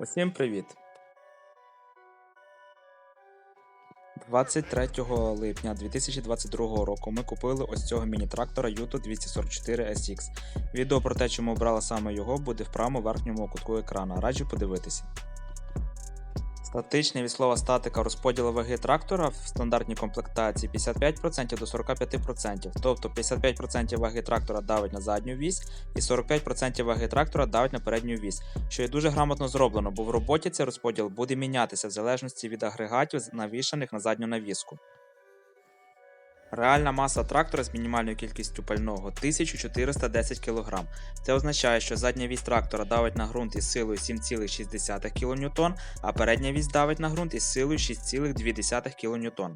Усім привіт! 23 липня 2022 року ми купили ось цього міні-трактора Yuto 244 SX. Відео про те, чому обрали саме його, буде в правому верхньому кутку екрана. Раджу подивитися. Статичний від слова статика розподіл ваги трактора в стандартній комплектації 55% до 45%. Тобто 55% ваги трактора давить на задню вісь і 45% ваги трактора давить на передню вісь, що є дуже грамотно зроблено, бо в роботі цей розподіл буде мінятися в залежності від агрегатів, навішаних на задню навіску. Реальна маса трактора з мінімальною кількістю пального 1410 кг. Це означає, що задня вісь трактора давить на ґрунт із силою 7,6 кН, а передня вісь давить на ґрунт із силою 6,2 кН.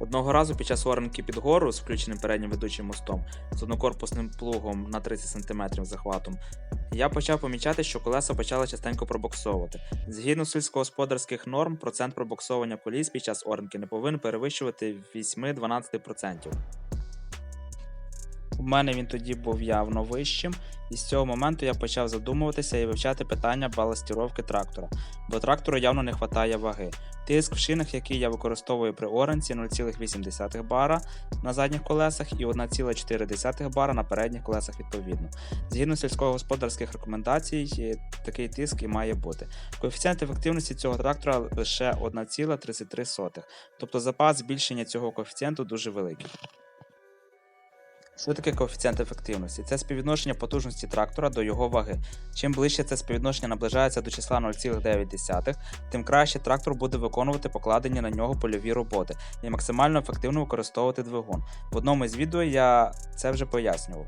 Одного разу під час оранки під гору з включеним переднім ведучим мостом з однокорпусним плугом на 30 см захватом, я почав помічати, що колеса почали частенько пробоксовувати. Згідно сільськогосподарських норм, процент пробоксовування коліс під час оранки не повинен перевищувати 8-12%. У мене він тоді був явно вищим, і з цього моменту я почав задумуватися і вивчати питання баластіровки трактора, бо трактору явно не вистачає ваги. Тиск в шинах, який я використовую при оранці 0,8 бара на задніх колесах і 1,4 бара на передніх колесах відповідно. Згідно сільськогосподарських рекомендацій, такий тиск і має бути. Коефіцієнт ефективності цього трактора лише 1,33, тобто запас збільшення цього коефіцієнту дуже великий. Що таке коефіцієнт ефективності? Це співвідношення потужності трактора до його ваги. Чим ближче це співвідношення наближається до числа 0,9, тим краще трактор буде виконувати покладені на нього польові роботи і максимально ефективно використовувати двигун. В одному із відео я це вже пояснював.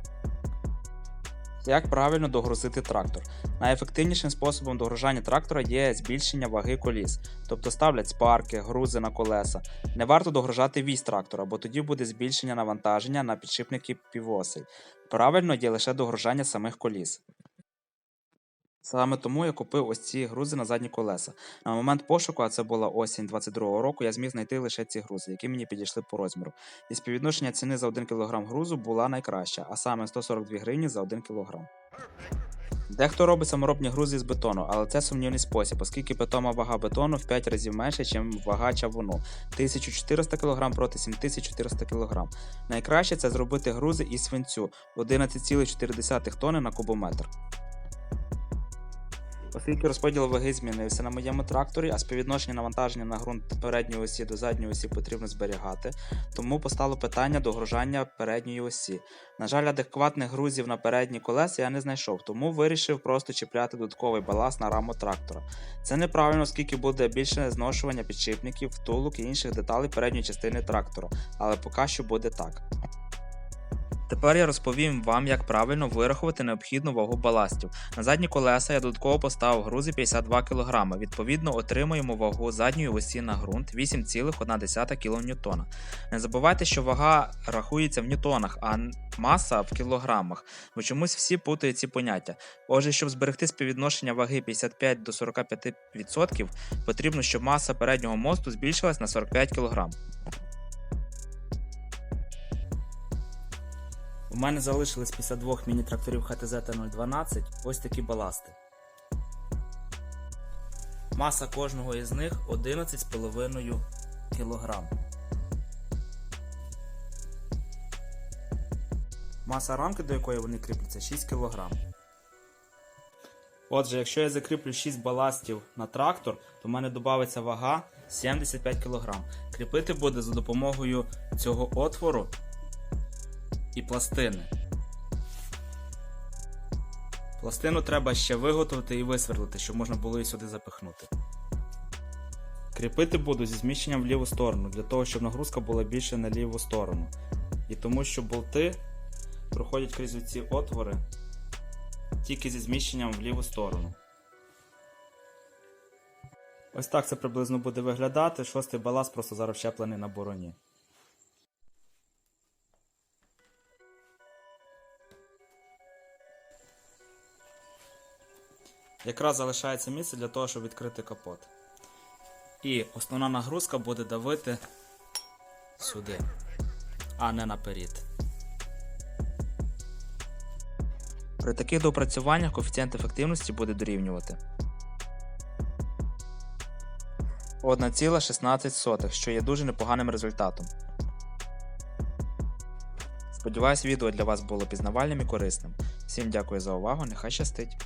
Як правильно догрузити трактор? Найефективнішим способом догружання трактора є збільшення ваги коліс, тобто ставлять спарки, грузи на колеса. Не варто догружати вісь трактора, бо тоді буде збільшення навантаження на підшипники півосей. Правильно є лише догружання самих коліс. Саме тому я купив ось ці грузи на задні колеса. На момент пошуку, а це була осінь 22-го року, я зміг знайти лише ці грузи, які мені підійшли по розміру. І співвідношення ціни за 1 кг грузу була найкраща, а саме 142 гривні за 1 кг. Дехто робить саморобні грузи з бетону, але це сумнівний спосіб, оскільки питома вага бетону в 5 разів менше, ніж вага чавуну 1400 кг проти 7400 кг. Найкраще це зробити грузи із свинцю 11,4 тонни на кубометр. Оскільки розподіл ваги змінився на моєму тракторі, а співвідношення навантаження на ґрунт передньої осі до задньої осі потрібно зберігати, тому постало питання догружання передньої осі. На жаль, адекватних грузів на передні колеса я не знайшов, тому вирішив просто чіпляти додатковий баласт на раму трактора. Це неправильно, оскільки буде більше зношування підшипників, втулок і інших деталей передньої частини трактора, але поки що буде так. Тепер я розповім вам, як правильно вирахувати необхідну вагу баластів. На задні колеса я додатково поставив грузи 52 кг. Відповідно, отримуємо вагу задньої осі на ґрунт 8,1 кН. Не забувайте, що вага рахується в ньютонах, а маса в кілограмах, бо чомусь всі путають ці поняття. Отже, щоб зберегти співвідношення ваги 55 до 45%, потрібно, щоб маса переднього мосту збільшилась на 45 кг. У мене залишилось після двох міні-тракторів ХТЗ T012 ось такі баласти. Маса кожного із них 11,5 кг. Маса рамки, до якої вони кріпляться, 6 кг. Отже, якщо я закріплю 6 баластів на трактор, то в мене додається вага 75 кг. Кріпити буде за допомогою цього отвору і пластини. Пластину треба ще виготовити і висверлити, щоб можна було її сюди запихнути. Кріпити буду зі зміщенням в ліву сторону, для того, щоб нагрузка була більше на ліву сторону. І тому що болти проходять крізь ці отвори тільки зі зміщенням в ліву сторону. Ось так це приблизно буде виглядати. Шостий баласт просто зараз вщеплений на бороні. Якраз залишається місце для того, щоб відкрити капот. І основна нагрузка буде давити сюди, а не наперед. При таких доопрацюваннях коефіцієнт ефективності буде дорівнювати 1,16, що є дуже непоганим результатом. Сподіваюсь, відео для вас було пізнавальним і корисним. Всім дякую за увагу, нехай щастить!